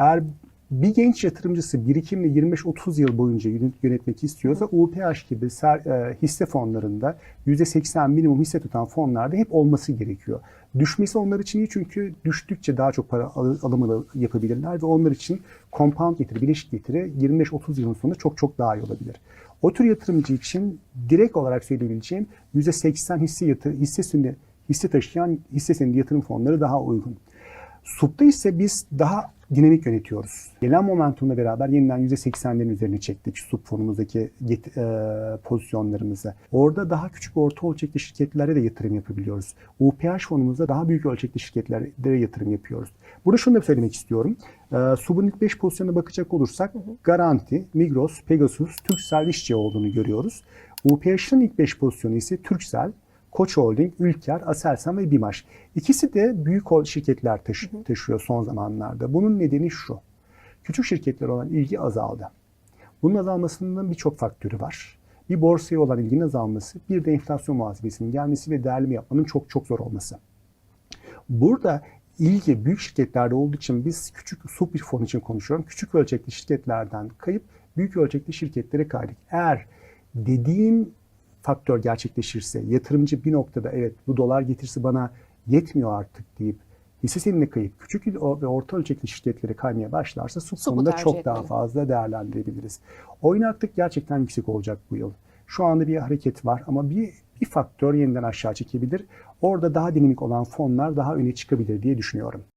Eğer bir genç yatırımcısı birikimini 25-30 yıl boyunca yönet- yönetmek istiyorsa UPH gibi ser- e, hisse fonlarında %80 minimum hisse tutan fonlarda hep olması gerekiyor. Düşmesi onlar için iyi çünkü düştükçe daha çok para al- alımı yapabilirler ve onlar için compound getiri, bileşik getiri 25-30 yılın sonunda çok çok daha iyi olabilir. O tür yatırımcı için direkt olarak söyleyebileceğim %80 hisse yatır, hissesini hisse taşıyan hisse senedi yatırım fonları daha uygun. SUP'ta ise biz daha dinamik yönetiyoruz. Gelen momentumla beraber yeniden %80'lerin üzerine çektik SUP fonumuzdaki get- e, pozisyonlarımızı. Orada daha küçük orta ölçekli şirketlere de yatırım yapabiliyoruz. UPH fonumuzda daha büyük ölçekli şirketlere yatırım yapıyoruz. Burada şunu da söylemek istiyorum. E, SUP'un ilk 5 pozisyonuna bakacak olursak Garanti, Migros, Pegasus, Turkcell, İşçi olduğunu görüyoruz. UPH'ın ilk 5 pozisyonu ise Turkcell, Koç Holding, Ülker, Aselsan ve Bimaş. İkisi de büyük şirketler taşı- taşıyor son zamanlarda. Bunun nedeni şu. Küçük şirketler olan ilgi azaldı. Bunun azalmasının birçok faktörü var. Bir borsaya olan ilginin azalması, bir de enflasyon muhasebesinin gelmesi ve değerleme yapmanın çok çok zor olması. Burada ilgi büyük şirketlerde olduğu için biz küçük sub bir fon için konuşuyorum. Küçük ölçekli şirketlerden kayıp büyük ölçekli şirketlere kaydık. Eğer dediğim faktör gerçekleşirse yatırımcı bir noktada evet bu dolar getirisi bana yetmiyor artık deyip hisse senedine kayıp küçük ve orta ölçekli şirketlere kaymaya başlarsa fonunda tercih çok daha fazla değerlendirebiliriz. Oynaklık gerçekten yüksek olacak bu yıl. Şu anda bir hareket var ama bir, bir faktör yeniden aşağı çekebilir. Orada daha dinamik olan fonlar daha öne çıkabilir diye düşünüyorum.